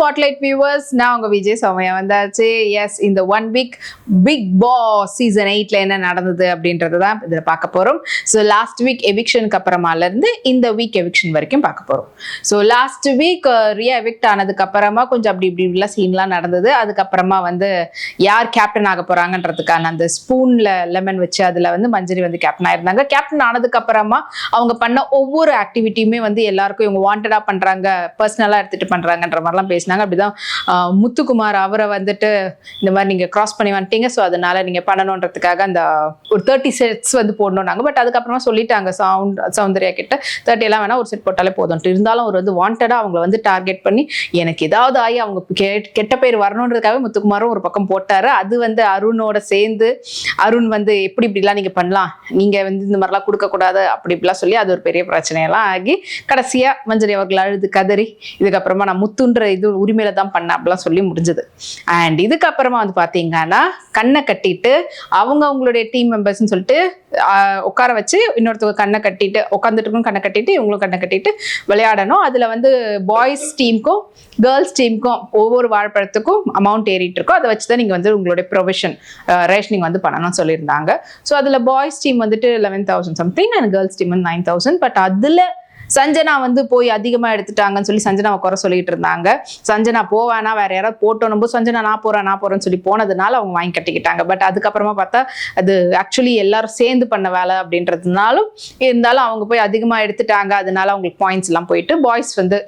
Spotlight viewers நான் உங்கள் விஜய் சௌமியா வந்தாச்சு. எஸ் இந்த one week Bigg Boss season எயிட்ல என்ன நடந்தது அப்படின்றது தான் இதில் பார்க்க போகிறோம் ஸோ லாஸ்ட் வீக் எவிக்ஷனுக்கு அப்புறமால இருந்து இந்த வீக் எவிக்ஷன் வரைக்கும் பார்க்க போகிறோம் so last week Riya evict ஆனதுக்கு அப்புறமா கொஞ்சம் அப்படி இப்படி இப்படிலாம் சீன்லாம் நடந்தது. அதுக்கப்புறமா வந்து யார் கேப்டன் ஆக போறாங்கன்றதுக்கான அந்த ஸ்பூனில் லெமன் வச்சு அதில் வந்து மஞ்சரி வந்து கேப்டன் ஆயிருந்தாங்க. கேப்டன் ஆனதுக்கு அப்புறமா அவங்க பண்ண ஒவ்வொரு ஆக்டிவிட்டியுமே வந்து எல்லாருக்கும் இவங்க வாண்டடாக பண்ணுறாங்க பர்சனலாக எடுத்துகிட்டு பண்ணுறாங்கன்ற மாதிரிலாம் பேசினாங்க. அப்படிதான் முத்துக்குமார் அவரை வந்துட்டு இந்த மாதிரி நீங்க கிராஸ் பண்ணி வந்துட்டீங்க. ஸோ அதனால நீங்க பண்ணணுன்றதுக்காக அந்த ஒரு தேர்ட்டி செட்ஸ் வந்து போடணும்னாங்க. பட் அதுக்கப்புறமா சொல்லிட்டாங்க சவுண்ட் சௌந்தர்யா கிட்ட தேர்ட்டி எல்லாம் வேணா ஒரு செட் போட்டாலே போதும். இருந்தாலும் அவர் வந்து வாண்டடா அவங்கள வந்து டார்கெட் பண்ணி எனக்கு ஏதாவது ஆகி அவங்க கெட்ட பேர் வரணுன்றதுக்காக முத்துக்குமாரும் ஒரு பக்கம் போட்டாரு. அது வந்து அருணோட சேர்ந்து அருண் வந்து எப்படி இப்படிலாம் நீங்க பண்ணலாம்? நீங்க வந்து இந்த மாதிரிலாம் கொடுக்க கூடாது அப்படி இப்படிலாம் சொல்லி அது ஒரு பெரிய பிரச்சனையெல்லாம் ஆகி கடைசியா மஞ்சரி அவர்கள் அழுது கதறி இதுக்கப்புறமா நான் முத்துன்ற இது உரிமையில தான் பண்ண அப்படிலாம் சொல்லி முடிஞ்சது. அண்ட் இதுக்கப்புறமா வந்து பார்த்தீங்கன்னா கண்ணை கட்டிட்டு அவங்க அவங்களுடைய டீம் மெம்பர்ஸ்னு சொல்லிட்டு உட்கார வச்சு இன்னொருத்தவங்க கண்ணை கட்டிட்டு உட்காந்துட்டு கண்ணை கட்டிட்டு இவங்களும் கண்ணை கட்டிட்டு விளையாடணும். அதில் வந்து பாய்ஸ் டீமுக்கும் கேர்ள்ஸ் டீமுக்கும் ஒவ்வொரு வாழைப்பழத்துக்கும் அமௌண்ட் ஏறிட்டு இருக்கோ அதை வச்சு தான் நீங்கள் வந்து உங்களுடைய ப்ரொவிஷன் ரேஷனிங் வந்து பண்ணணும்னு சொல்லியிருந்தாங்க. ஸோ அதில் பாய்ஸ் டீம் வந்துட்டு eleven thousand something and girls team வந்து நைன் தௌசண்ட் பட் அதில் சஞ்சனா வந்து போய் அதிகமாக எடுத்துட்டாங்கன்னு சொல்லி சஞ்சனாவை குறை சொல்லிட்டு இருந்தாங்க. சஞ்சனா போவானா வேற யாராவது போட்டோம் போது சஞ்சனா நான் போறேன் நான் போறேன்னு சொல்லி போனதுனால அவங்க வாங்கி கட்டிக்கிட்டாங்க. பட் அதுக்கப்புறமா பார்த்தா அது ஆக்சுவலி எல்லாரும் சேர்ந்து பண்ண வேலை அப்படின்றதுனாலும் இருந்தாலும் அவங்க போய் அதிகமாக எடுத்துட்டாங்க. அதனால அவங்களுக்கு பாயிண்ட்ஸ் எல்லாம் போயிட்டு பாய்ஸ் வந்து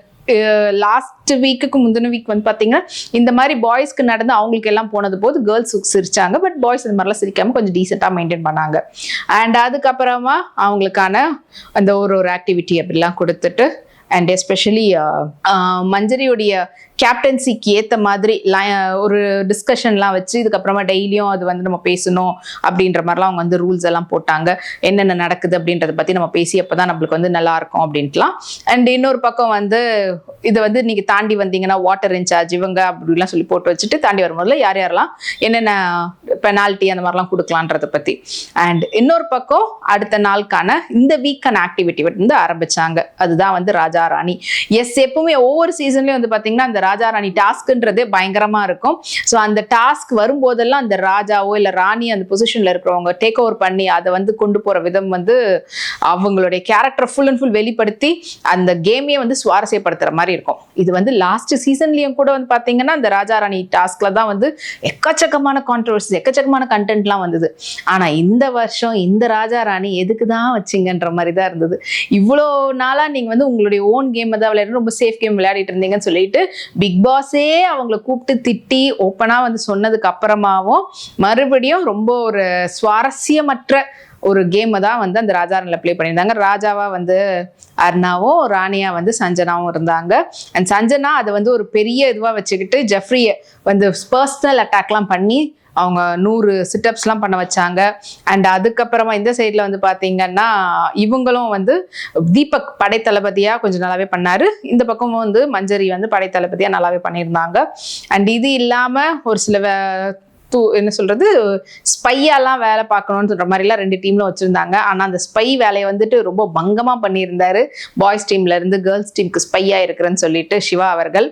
லாஸ்ட் வீக்குக்கு முந்தின வீக் வந்து பார்த்தீங்கன்னா இந்த மாதிரி பாய்ஸ்க்கு நடந்து அவங்களுக்கு எல்லாம் போனது போது கேர்ள்ஸ் சிரிச்சாங்க பட் பாய்ஸ் இந்த மாதிரிலாம் சிரிக்காம கொஞ்சம் டீசெண்டாக மெயின்டைன் பண்ணாங்க. அண்ட் அதுக்கப்புறமா அவங்களுக்கான அந்த ஒரு ஒரு ஆக்டிவிட்டி அப்படிலாம் கொடுத்துட்டு அண்ட் எஸ்பெஷலி uh, uh, மஞ்சரியுடைய கேப்டன்சிக்கு ஏற்ற மாதிரி ஒரு டிஸ்கஷன்லாம் வச்சு இதுக்கப்புறமா டெய்லியும் அது வந்து நம்ம பேசணும் அப்படின்ற மாதிரிலாம் அவங்க வந்து ரூல்ஸ் எல்லாம் போட்டாங்க. என்னென்ன நடக்குது அப்படின்றத பற்றி நம்ம பேசி அப்போ தான் நம்மளுக்கு வந்து நல்லா இருக்கும் அப்படின்ட்டுலாம். அண்ட் இன்னொரு பக்கம் வந்து இதை வந்து நீங்கள் தாண்டி வந்தீங்கன்னா வாட்டர் இன்சார்ஜ் இவங்க அப்படிலாம் சொல்லி போட்டு வச்சுட்டு தாண்டி வரும்போதுல யார் யாரெல்லாம் என்னென்ன பெனால்ட்டி அந்த மாதிரிலாம் கொடுக்கலான்றத பற்றி அண்ட் இன்னொரு பக்கம் அடுத்த நாளுக்கான இந்த வீக்கான ஆக்டிவிட்டி வந்து ஆரம்பிச்சாங்க. அதுதான் வந்து ராஜா ராணி எஸ் எப்பவுமே ஒவ்வொரு சீசன்லயும் வந்து பாத்தீங்கன்னா அந்த ராஜா ராணி டாஸ்க்ன்றதே பயங்கரமா இருக்கும். ஸோ அந்த டாஸ்க் வரும்போதெல்லாம் அந்த ராஜாவோ இல்ல ராணி அந்த பொசிஷன்ல இருக்கிறவங்க டேக் ஓவர் பண்ணி அதை வந்து கொண்டு போற விதம் வந்து அவங்களுடைய கேரக்டர் ஃபுல் அண்ட் ஃபுல் வெளிப்படுத்தி அந்த கேமையே வந்து சுவாரஸ்யப்படுத்துற மாதிரி இருக்கும். இது வந்து லாஸ்ட் சீசன்லயும் கூட வந்து பாத்தீங்கன்னா அந்த ராஜா ராணி டாஸ்க்ல தான் வந்து எக்கச்சக்கமான கான்ட்ரவர்சி எக்கச்சக்கமான கண்டென்ட்லாம் வந்தது. ஆனா இந்த வருஷம் இந்த ராஜா ராணி எதுக்கு தான் வச்சிங்கன்ற மாதிரி தான் இருந்தது. இவ்வளோ நாளா நீங்க வந்து உங்களுடைய ஓன் கேம் தான் விளையாடி ரொம்ப சேஃப் கேம் விளையாடிட்டு இருந்தீங்கன்னு சொல்லிட்டு பிக் பாஸே அவங்கள கூப்பிட்டு திட்டி ஓப்பனாக வந்து சொன்னதுக்கு அப்புறமாவும் மறுபடியும் ரொம்ப ஒரு சுவாரஸ்யமற்ற ஒரு கேமை தான் வந்து அந்த ராஜாரில் ப்ளே பண்ணியிருந்தாங்க. ராஜாவாக வந்து அர்ணாவும் ராணியாக வந்து சஞ்சனாவும் இருந்தாங்க. அண்ட் சஞ்சனா அதை வந்து ஒரு பெரிய இதுவாக வச்சுக்கிட்டு ஜெஃப்ரியை வந்து பர்சனல் அட்டாக்லாம் பண்ணி அவங்க நூறு சிட்டப்ஸ்லாம் பண்ண வச்சாங்க. அண்ட் அதுக்கப்புறமா இந்த சைடில் வந்து பார்த்தீங்கன்னா இவங்களும் வந்து தீபக் படைத்தளபதியாக கொஞ்சம் நல்லாவே பண்ணாரு. இந்த பக்கமும் வந்து மஞ்சரி வந்து படைத்தளபதியாக நல்லாவே பண்ணியிருந்தாங்க. அண்ட் இது இல்லாமல் ஒரு சில தூ என்ன சொல்கிறது ஸ்பையாலாம் வேலை பார்க்கணும்னு சொல்கிற மாதிரிலாம் ரெண்டு டீம்ல வச்சுருந்தாங்க. ஆனால் அந்த ஸ்பை வேலையை வந்துட்டு ரொம்ப பங்கமாக பண்ணியிருந்தார். பாய்ஸ் டீம்லேருந்து கேர்ள்ஸ் டீமுக்கு ஸ்பையாக இருக்கிறேன்னு சொல்லிட்டு சிவா அவர்கள்.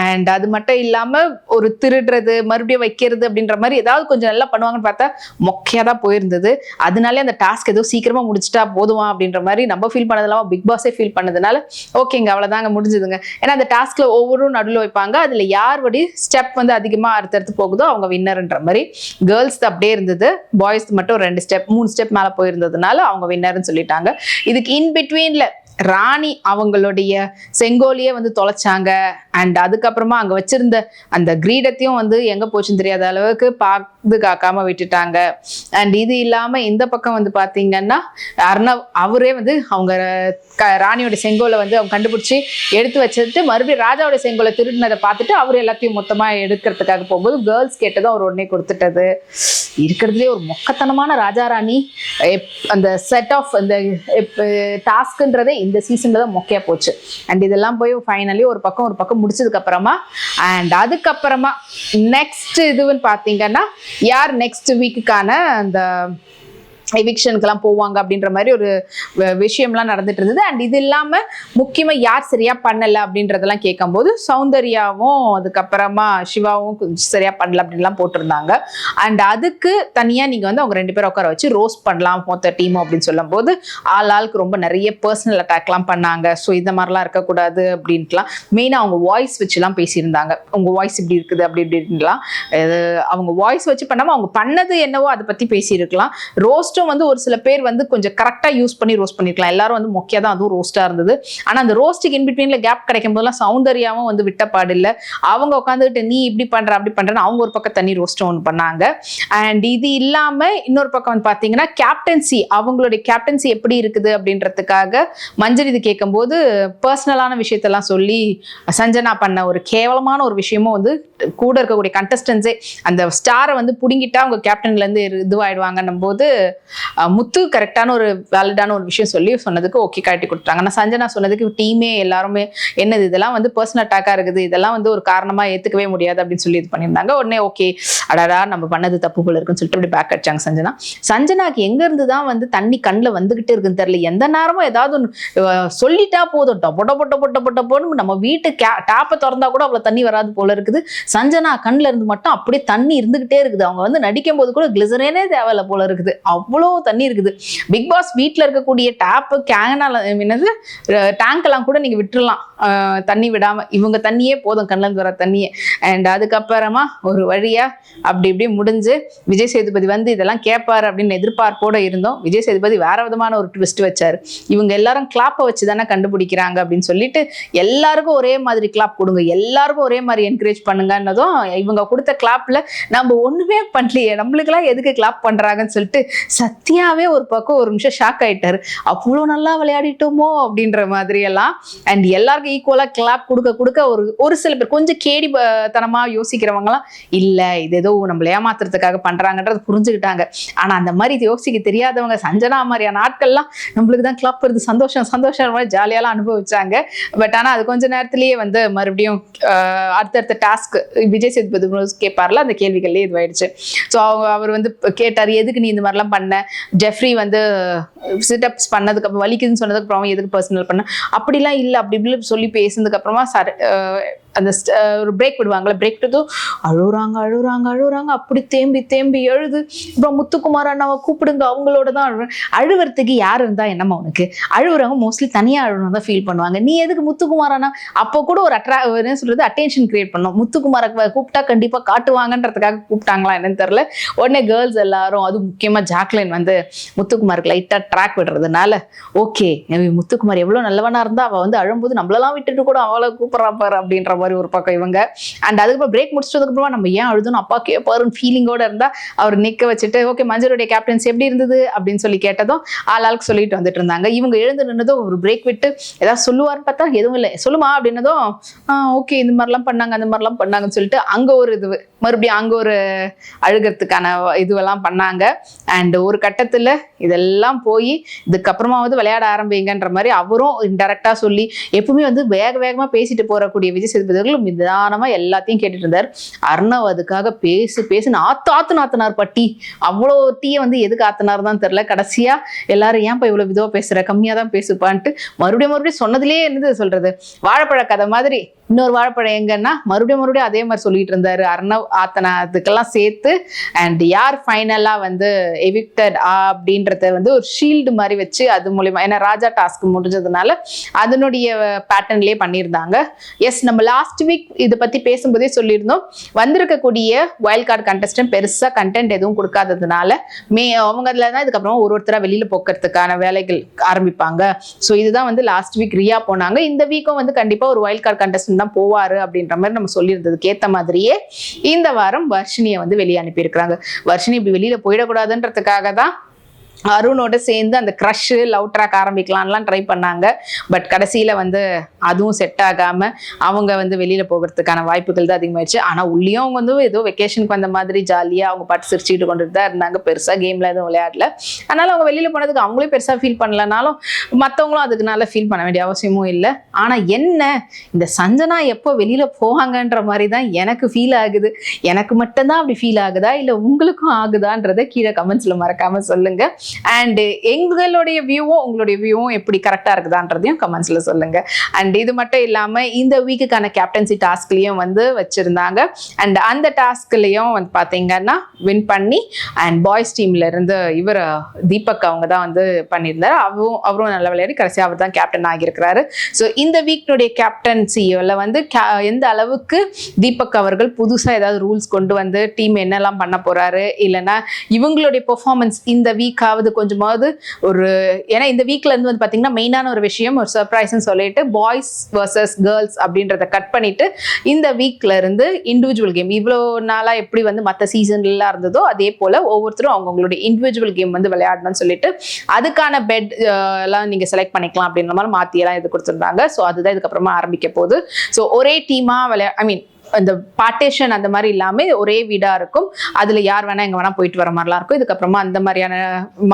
அண்ட் அது மட்டும் இல்லாமல் ஒரு திருடுறது மறுபடியும் வைக்கிறது அப்படின்ற மாதிரி ஏதாவது கொஞ்சம் நல்லா பண்ணுவாங்கன்னு பார்த்தா மொக்கையாக தான் போயிருந்தது. அதனாலே அந்த டாஸ்க் ஏதோ சீக்கிரமாக முடிச்சிட்டா போதுமா அப்படின்ற மாதிரி நம்ம ஃபீல் பண்ணதெல்லாம் பிக் பாஸே ஃபீல் பண்ணதுனால ஓகேங்க அவ்வளோதாங்க முடிஞ்சதுங்க. ஏன்னா அந்த டாஸ்கில் ஒவ்வொரு நடுவில் வைப்பாங்க. அதில் யார் வடி ஸ்டெப் வந்து அதிகமாக அடுத்தடுத்து போகுதோ அவங்க வின்னர்ன்ற மாதிரி. கேர்ள்ஸ் அப்படியே இருந்தது. பாய்ஸ் மட்டும் ரெண்டு ஸ்டெப் மூணு ஸ்டெப் மேல போயிருந்ததுனால அவங்க வின்னர்னு சொல்லிட்டாங்க. இதுக்கு இன் பிட்வீன்ல ராணி அவங்களுடைய செங்கோலியே வந்து தொலைச்சாங்க. அண்ட் அதுக்கப்புறமா அங்கே வச்சிருந்த அந்த கிரீடத்தையும் வந்து எங்கே போச்சுன்னு தெரியாத அளவுக்கு பாதுகாக்காம விட்டுட்டாங்க. அண்ட் இது இல்லாமல் இந்த பக்கம் வந்து பார்த்தீங்கன்னா அர்ணவ் அவரே வந்து அவங்க க- ராணியோட செங்கோலை வந்து அவங்க கண்டுபிடிச்சி எடுத்து வச்சுட்டு மறுபடியும் ராஜாவோட செங்கோலை திருடினதை பார்த்துட்டு அவர் எல்லாத்தையும் மொத்தமாக எடுக்கிறதுக்காக போகும்போது கேர்ள்ஸ் கேட்டதும் அவர் உடனே கொடுத்துட்டது. இருக்கிறதுலே ஒரு மொக்கத்தனமான ராஜா ராணி. எப்- அந்த செட் ஆஃப் அந்த டாஸ்க்குன்றதே இந்த சீசன்ல தான் மொக்கையா போச்சு. அண்ட் இதெல்லாம் போய் ஃபைனலி ஒரு பக்கம் ஒரு பக்கம் முடிச்சதுக்கு அப்புறமா அண்ட் அதுக்கப்புறமா நெக்ஸ்ட் இதுன்னு பார்த்தீங்கன்னா யார் நெக்ஸ்ட் வீக்குக்கான அந்த எவிக்ஷனுக்கெல்லாம் போவாங்க அப்படின்ற மாதிரி ஒரு விஷயம்லாம் நடந்துட்டு இருந்தது அண்ட் இது இல்லாமல் முக்கியமாக யார் சரியாக பண்ணலை அப்படின்றதெல்லாம் கேட்கும்போது சௌந்தர்யாவும் அதுக்கப்புறமா சிவாவும் கொஞ்சம் பண்ணல அப்படின்லாம் போட்டிருந்தாங்க. அண்ட் அதுக்கு தனியாக நீங்கள் வந்து அவங்க ரெண்டு பேரும் உட்கார வச்சு ரோஸ் பண்ணலாம் மொத்த டீமும் அப்படின்னு சொல்லும்போது ஆள் ஆளுக்கு ரொம்ப நிறைய பர்சனல் அட்டாக்லாம் பண்ணாங்க. ஸோ இந்த மாதிரிலாம் இருக்கக்கூடாது அப்படின்ட்டுலாம். மெயினாக அவங்க வாய்ஸ் வச்சுலாம் பேசியிருந்தாங்க. உங்க வாய்ஸ் இப்படி இருக்குது அப்படி இப்படின்லாம் அவங்க வாய்ஸ் வச்சு பண்ணாமல் அவங்க பண்ணது என்னவோ அதை பற்றி பேசியிருக்கலாம். ரோஸ்ட்டும் வந்து ஒரு சில பேர் வந்து கொஞ்சம் கரெக்டாக யூஸ் பண்ணி ரோஸ்ட் பண்ணிருக்கலாம். எல்லாரும் வந்து மொக்கையா தான் அதுவும் ரோஸ்ட்டாக இருந்தது. ஆனால் அந்த ரோஸ்ட்டுக்கு இன்பிட்வீனில் கேப் கிடைக்கும் போதெல்லாம் சௌந்தர்யாவும் வந்து விட்ட பாடில்ல அவங்க உட்காந்துக்கிட்டு நீ இப்படி பண்ணுற அப்படி பண்ணுறன்னு அவங்க ஒரு பக்கம் தனி ரோஸ்ட்டும் ஒன்று பண்ணாங்க. அண்ட் இது இல்லாமல் இன்னொரு பக்கம் வந்து பார்த்தீங்கன்னா கேப்டன்சி அவங்களுடைய கேப்டன்சி எப்படி இருக்குது அப்படின்றதுக்காக மஞ்சள் இது கேட்கும்போது பர்சனலான விஷயத்தெல்லாம் சொல்லி சஞ்சனா பண்ண ஒரு கேவலமான ஒரு விஷயமும் வந்து கூட இருக்கக்கூடிய கண்டஸ்டன்ஸே அந்த ஸ்டாரை வந்து பிடுங்கிட்டா அவங்க கேப்டன்லேருந்து இதுவாயிடுவாங்கன்னும் போது முத்து கரெக்டான ஒரு வேலிடான ஒரு விஷயம் சொல்லி சொன்னதுக்கு ஓகே காட்டி கொடுத்தாங்க ஆனால் சஞ்சனா சொன்னதுக்கு டீமே எல்லாருமே என்னது இதெல்லாம் வந்து பர்சனல் அட்டாக்காக இருக்குது. இதெல்லாம் வந்து ஒரு காரணமாக ஏற்றுக்கவே முடியாது அப்படின்னு சொல்லி இது பண்ணியிருந்தாங்க. உடனே ஓகே அடாடா நம்ம பண்ணது தப்பு போல இருக்குன்னு சொல்லிட்டு அப்படி பேக் அடிச்சாங்க சஞ்சனா. சஞ்சனாக்கு எங்கேருந்து தான் வந்து தண்ணி கண்ணில் வந்துகிட்டே இருக்குன்னு தெரியல. எந்த நேரமும் ஏதாவது ஒன்று சொல்லிட்டா போதும். டொப்ப டொப்ப டொப்ப டொப்ப டொப்பன்னு நம்ம வீட்டு டேப்பை திறந்தா கூட அவ்வளோ தண்ணி வராது போல இருக்குது. சஞ்சனா கண்ணில் இருந்து மட்டும் அப்படியே தண்ணி இருந்துகிட்டே இருக்குது. அவங்க வந்து நடிக்கும் போது கூட கிளிசரேனே தேவையில்லை போல இருக்குது. அவ்வளோ அவ்வளோ தண்ணி இருக்குது. பிக் பாஸ் வீட்டில் இருக்கக்கூடிய டேப்பு கேனால் என்னது டேங்க்லாம் கூட நீங்கள் விட்டுடலாம் தண்ணி விடாமல் இவங்க தண்ணியே போதும் கண்ணில் வர தண்ணியே. அண்ட் அதுக்கப்புறமா ஒரு வழியாக அப்படி இப்படி முடிஞ்சு விஜய் சேதுபதி வந்து இதெல்லாம் கேட்பாரு அப்படின்னு எதிர்பார்ப்போட இருந்தோம். விஜய் சேதுபதி வேற விதமான ஒரு ட்விஸ்ட் வச்சார். இவங்க எல்லாரும் கிளாப்பை வச்சு தானே கண்டுபிடிக்கிறாங்க அப்படின்னு சொல்லிட்டு எல்லாருக்கும் ஒரே மாதிரி கிளாப் கொடுங்க. எல்லாருக்கும் ஒரே மாதிரி என்கரேஜ் பண்ணுங்கன்னதும் இவங்க கொடுத்த கிளாப்பில் நம்ம ஒன்றுமே பண்ணலையே. நம்மளுக்கெல்லாம் எதுக்கு கிளாப் பண்ணுறாங்கன்னு சொல்லிட்டு சத்யாவே ஒரு பக்கம் ஒரு நிமிஷம் ஷாக் ஆயிட்டாரு. அவ்வளோ நல்லா விளையாடிட்டோமோ அப்படின்ற மாதிரி எல்லாம் அண்ட் எல்லாருக்கும் ஈக்குவலாக கிளாப் கொடுக்க கொடுக்க ஒரு ஒரு சில பேர் கொஞ்சம் கேடி ப- யோசிக்கிறவங்களாம் இல்லை இது ஏதோ நம்மளை ஏமாத்துறதுக்காக பண்ணுறாங்கன்றது புரிஞ்சுக்கிட்டாங்க. ஆனால் அந்த மாதிரி யோசிக்க தெரியாதவங்க சஞ்சனா மாதிரியான ஆட்கள்லாம் நம்மளுக்கு தான் கிளப் வருது. சந்தோஷம் சந்தோஷம் மாதிரி ஜாலியாலாம் அனுபவிச்சாங்க. பட் ஆனால் அது கொஞ்ச நேரத்திலேயே வந்து மறுபடியும் அடுத்தடுத்த டாஸ்க் விஜய் சேதுபதி கேட்பார்ல அந்த கேள்விகள்லேயே இதுவாயிடுச்சு. ஸோ அவங்க அவர் வந்து கேட்டார் எதுக்கு நீ இந்த மாதிரிலாம் பண்ண? ஜெஃப்ரி வந்து சிட்டப்ஸ் பண்ணதுக்கு அப்புறம் வலிக்குதுன்னு சொன்னதுக்கு அப்புறம் எதுக்கு பர்சனல் பண்ண? அப்படிலாம் இல்லை அப்படி இப்படி சொல்லி பேசினதுக்கு அப்புறமா சர அந்த ஒரு பிரேக் விடுவாங்களே பிரேக் விட்டதும் அழுகுறாங்க அழுகுறாங்க அழுகுறாங்க அப்படி தேம்பி தேம்பி எழுது. அப்புறம் முத்துக்குமார் அண்ணாவை கூப்பிடுங்க அவங்களோட தான் அழுகிறேன் அழுவுறதுக்கு யார் இருந்தால் என்னம்மா உனக்கு? அழுகுறவங்க மோஸ்ட்லி தனியாக அழுகணும் தான் ஃபீல் பண்ணுவாங்க. நீ எதுக்கு முத்துக்குமார் அண்ணா? அப்போ கூட ஒரு அட்ரா என்ன சொல்கிறது அட்டென்ஷன் கிரியேட் பண்ணும். முத்துக்குமாரை கூப்பிட்டா கண்டிப்பாக காட்டுவாங்கன்றதுக்காக கூப்பிட்டாங்களா என்னன்னு தெரில உடனே கேர்ள்ஸ் எல்லாரும் அது முக்கியமாக ஜாக்லின் வந்து முத்துக்குமாருக்கு லைட்டாக ட்ராக் விடுறதுனால ஓகே முத்துக்குமார் எவ்வளோ நல்லவனாக இருந்தால் அவள் வந்து அழும்போது நம்மளெல்லாம் விட்டுட்டு கூட அவளை கூப்பிட்றா பாரு அப்படின்ற மாதிரி ஒரு பக்கம் இவங்க. அண்ட் அதுக்கப்புறம் பிரேக் முடிச்சதுக்கப்புறமா நம்ம ஏன் அழுதணும் அப்பா கேட்பாருன்னு ஃபீலிங்கோட இருந்தா அவர் நிக்க வச்சுட்டு ஓகே மஞ்சளுடைய கேப்டன்ஸ் எப்படி இருந்தது? அப்படின்னு சொல்லி கேட்டதும் ஆளாளுக்கு சொல்லிட்டு வந்துட்டு இருந்தாங்க. இவங்க எழுந்து நின்றதும் ஒரு பிரேக் விட்டு ஏதாவது சொல்லுவார்னு பார்த்தா? எதுவும் இல்லை. சொல்லுமா? அப்படின்னதும் ஓகே இந்த மாதிரிலாம் பண்ணாங்க அந்த மாதிரிலாம் பண்ணாங்கன்னு சொல்லிட்டு அங்க ஒரு இது மறுபடியும் அங்க ஒரு அழுகிறதுக்கான இதுவெல்லாம் பண்ணாங்க. அண்ட் ஒரு கட்டத்துல இதெல்லாம் போய் இதுக்கப்புறமாவது விளையாட ஆரம்பிங்கன்ற மாதிரி அவரும் இன்டெரக்டா சொல்லி எப்பவுமே வந்து வேக வேகமா பேசிட்டு போறக்கூடிய விஜய் சேதுபதி அவர்கள் நிதானமா எல்லாத்தையும் கேட்டுட்டு இருந்தார். அர்ணவ் அதுக்காக பேசு பேசுன்னு ஆத்து ஆத்து நாத்தனார் பட்டி. அவ்வளோ டீயை வந்து எதுக்கு ஆத்தனார் தான் தெரியல. கடைசியா எல்லாரும் ஏன்ப்பா இவ்வளோ விதவா பேசுற? கம்மியா தான் பேசுப்பான்ட்டு மறுபடியும் மறுபடியும் சொன்னதுலேயே என்னது சொல்றது. வாழைப்பழ கதை மாதிரி இன்னொரு வாழைப்பழம் எங்கன்னா மறுபடியும் மறுபடியும் அதே மாதிரி சொல்லிட்டு இருந்தாரு. அர்ணவ் ஆத்தனா அதுக்கெல்லாம் சேர்த்து அண்ட் யார் ஃபைனலா வந்து எவிக்டட் ஆ அப்படின்றத வந்து ஒரு ஷீல்டு மாதிரி வச்சு அது மூலிமா ஏன்னா ராஜா டாஸ்க் முடிஞ்சதுனால அதனுடைய பேட்டர்ன்லயே பண்ணியிருந்தாங்க. எஸ் நம்ம லாஸ்ட் வீக் இதை பத்தி பேசும்போதே சொல்லியிருந்தோம். வந்திருக்கக்கூடிய வைல்ட் கார்டு கண்டஸ்டன் பெருசா கண்டென்ட் எதுவும் கொடுக்காததுனால மே அவங்க அதுல தான் இதுக்கப்புறம் ஒரு ஒருத்தரா வெளியில போக்குறதுக்கான வேலைகள் ஆரம்பிப்பாங்க. ஸோ இதுதான் வந்து லாஸ்ட் வீக் ரியா போனாங்க. இந்த வீக்கும் வந்து கண்டிப்பா ஒரு வைல்ட் கார்டு கண்டஸ்டன்ட் தான் போவாரு அப்படின்ற மாதிரி நம்ம சொல்லியிருந்ததுக்கு ஏத்த மாதிரியே இந்த வாரம் வர்ஷினியை வந்து வெளியே அனுப்பியிருக்கிறாங்க. வர்ஷினி இப்படி வெளியில போயிடக்கூடாதுன்றதுக்காக தான் அருணோட சேர்ந்து அந்த க்ரஷ்ஷு லவ் ட்ராக் ஆரம்பிக்கலாம்லாம் ட்ரை பண்ணாங்க. பட் கடைசியில் வந்து அதுவும் செட் ஆகாமல் அவங்க வந்து வெளியில் போகிறதுக்கான வாய்ப்புகள் தான் அதிகமாகிடுச்சு ஆனால் உள்ளேயும் அவங்க வந்து ஏதோ வெக்கேஷனுக்கு வந்த மாதிரி ஜாலியாக அவங்க பாட்டு சிரிச்சுட்டு கொண்டுட்டு தான் இருந்தாங்க. பெருசாக கேமில் எதுவும் விளையாடல. அதனால அவங்க வெளியில் போனதுக்கு அவங்களே பெருசாக ஃபீல் பண்ணலனாலும் மற்றவங்களும் அதுக்குனால ஃபீல் பண்ண வேண்டிய அவசியமும் இல்லை. ஆனால் என்ன? இந்த சஞ்சனா எப்போ வெளியில் போவாங்கன்ற மாதிரி தான் எனக்கு ஃபீல் ஆகுது. எனக்கு மட்டும்தான் அப்படி ஃபீல் ஆகுதா? இல்லை உங்களுக்கும் ஆகுதான்றதை கீழே கமெண்ட்ஸில் மறக்காமல் சொல்லுங்கள் அண்ட் எங்களுடைய வியூவும் உங்களுடைய வியூவும் எப்படி கரெக்டாக இருக்குதான்றதையும் கமெண்ட்ஸில் சொல்லுங்க. அண்ட் இது மட்டும் இல்லாமல் இந்த வீக்குக்கான கேப்டன்சி டாஸ்க்லேயும் வந்து வச்சுருந்தாங்க. அண்ட் அந்த டாஸ்க்லேயும் வந்து பார்த்தீங்கன்னா வின் பண்ணி அண்ட் பாய்ஸ் டீம்ல இருந்து இவர் தீபக் அவங்க தான் வந்து பண்ணியிருந்தார். அவரும் அவரும் நல்ல விளையாடி கடைசியாக அவர் தான் கேப்டன் ஆகியிருக்கிறாரு. ஸோ இந்த வீக்னுடைய கேப்டன்சியில் வந்து எந்த அளவுக்கு தீபக் அவர்கள் புதுசாக ஏதாவது ரூல்ஸ் கொண்டு வந்து டீம் என்னெல்லாம் பண்ண போகிறாரு இல்லைன்னா இவங்களுடைய பெர்ஃபார்மன்ஸ் இந்த வீக்காவது கொஞ்சமாவது ஒரு ஏன்னா இந்த வீக்ல இருந்து வந்து பார்த்தீங்கன்னா மெயினான ஒரு விஷயம் ஒரு சர்ப்ரைஸ்னு சொல்லிட்டு பாய்ஸ் வர்சஸ் கேர்ள்ஸ் அப்படின்றத கட் பண்ணிட்டு இந்த வீக்ல இருந்து இண்டிவிஜுவல் கேம் இவ்வளோ நாளாக எப்படி வந்து மற்ற சீசன்லாம் இருந்ததோ அதே போல ஒவ்வொருத்தரும் அவங்கவுங்களுடைய இண்டிவிஜுவல் கேம் வந்து விளையாடணும்னு சொல்லிட்டு அதுக்கான பெட் எல்லாம் நீங்க செலக்ட் பண்ணிக்கலாம் அப்படின்ற மாதிரி மாத்தி எல்லாம் இது கொடுத்துருந்தாங்க. ஸோ அதுதான் இதுக்கப்புறமா ஆரம்பிக்க போகுது. ஸோ ஒரே டீமா விளையா ஐ மீன் அந்த பார்ட்டேஷன் அந்த மாதிரி இல்லாமல் ஒரே வீடாக இருக்கும். அதில் யார் வேணா எங்கே வேணால் போயிட்டு வர மாதிரிலாம் இருக்கும். இதுக்கப்புறமா அந்த மாதிரியான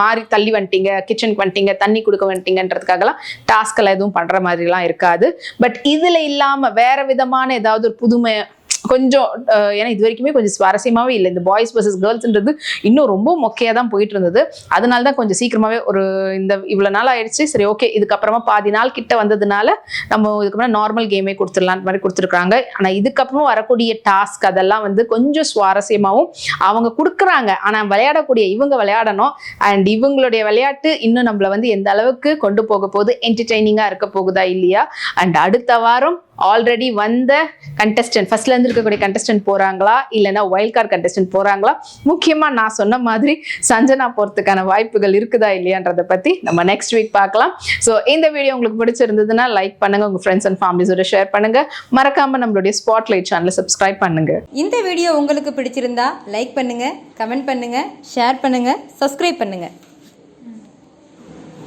மாறி தள்ளி வந்துட்டீங்க கிச்சனுக்கு வந்துட்டீங்க தண்ணி கொடுக்க வந்துட்டீங்கன்றதுக்காகலாம் டாஸ்கெல்லாம் எதுவும் பண்ணுற மாதிரிலாம் இருக்காது. பட் இதில் இல்லாமல் வேற விதமான ஏதாவது ஒரு புதுமை கொஞ்சம் ஏன்னா இது வரைக்குமே கொஞ்சம் சுவாரஸ்யமாகவே இல்லை. இந்த பாய்ஸ் வர்சஸ் கேர்ள்ஸ்ன்றது இன்னும் ரொம்ப மொக்கையாக தான் போயிட்டு இருந்தது அதனால தான் கொஞ்சம் சீக்கிரமாகவே ஒரு இந்த இவ்வளோ நாள் ஆயிடுச்சு. சரி ஓகே இதுக்கப்புறமா பாதி நாள் கிட்ட வந்ததுனால நம்ம இதுக்கப்புறம் நார்மல் கேமே கொடுத்துடலாம் மாதிரி கொடுத்துருக்காங்க. ஆனால் இதுக்கப்புறம் வரக்கூடிய டாஸ்க் அதெல்லாம் வந்து கொஞ்சம் சுவாரஸ்யமாகவும் அவங்க கொடுக்குறாங்க. ஆனால் விளையாடக்கூடிய இவங்க விளையாடணும். அண்ட் இவங்களுடைய விளையாட்டு இன்னும் நம்மள வந்து எந்த அளவுக்கு கொண்டு போக போகுது? என்டர்டெய்னிங்காக இருக்க போகுதா இல்லையா? அண்ட் அடுத்த வாரம் ஆல்ரெடி வந்த கண்டஸ்டன்ட் ஃபர்ஸ்ட்ல இருந்து இருக்கக்கூடிய கண்டஸ்டன்ட் போறாங்களா? இல்லைன்னா வைல்ட் கார்டு கண்டஸ்டன்ட் போறாங்களா? முக்கியமா நான் சொன்ன மாதிரி சஞ்சனா போறதுக்கான வாய்ப்புகள் இருக்குதா இல்லையான்றதை பத்தி நம்ம நெக்ஸ்ட் வீக் பார்க்கலாம். ஸோ இந்த வீடியோ உங்களுக்கு பிடிச்சிருந்ததுன்னா லைக் பண்ணுங்க உங்க ஃப்ரெண்ட்ஸ் அண்ட் ஃபேமிலிஸோட ஷேர் பண்ணுங்க. மறக்காம நம்மளுடைய ஸ்பாட்லைட் சேனலை சப்ஸ்கிரைப் பண்ணுங்க. இந்த வீடியோ உங்களுக்கு பிடிச்சிருந்தா லைக் பண்ணுங்க கமெண்ட் பண்ணுங்க ஷேர் பண்ணுங்க சப்ஸ்கிரைப் பண்ணுங்க.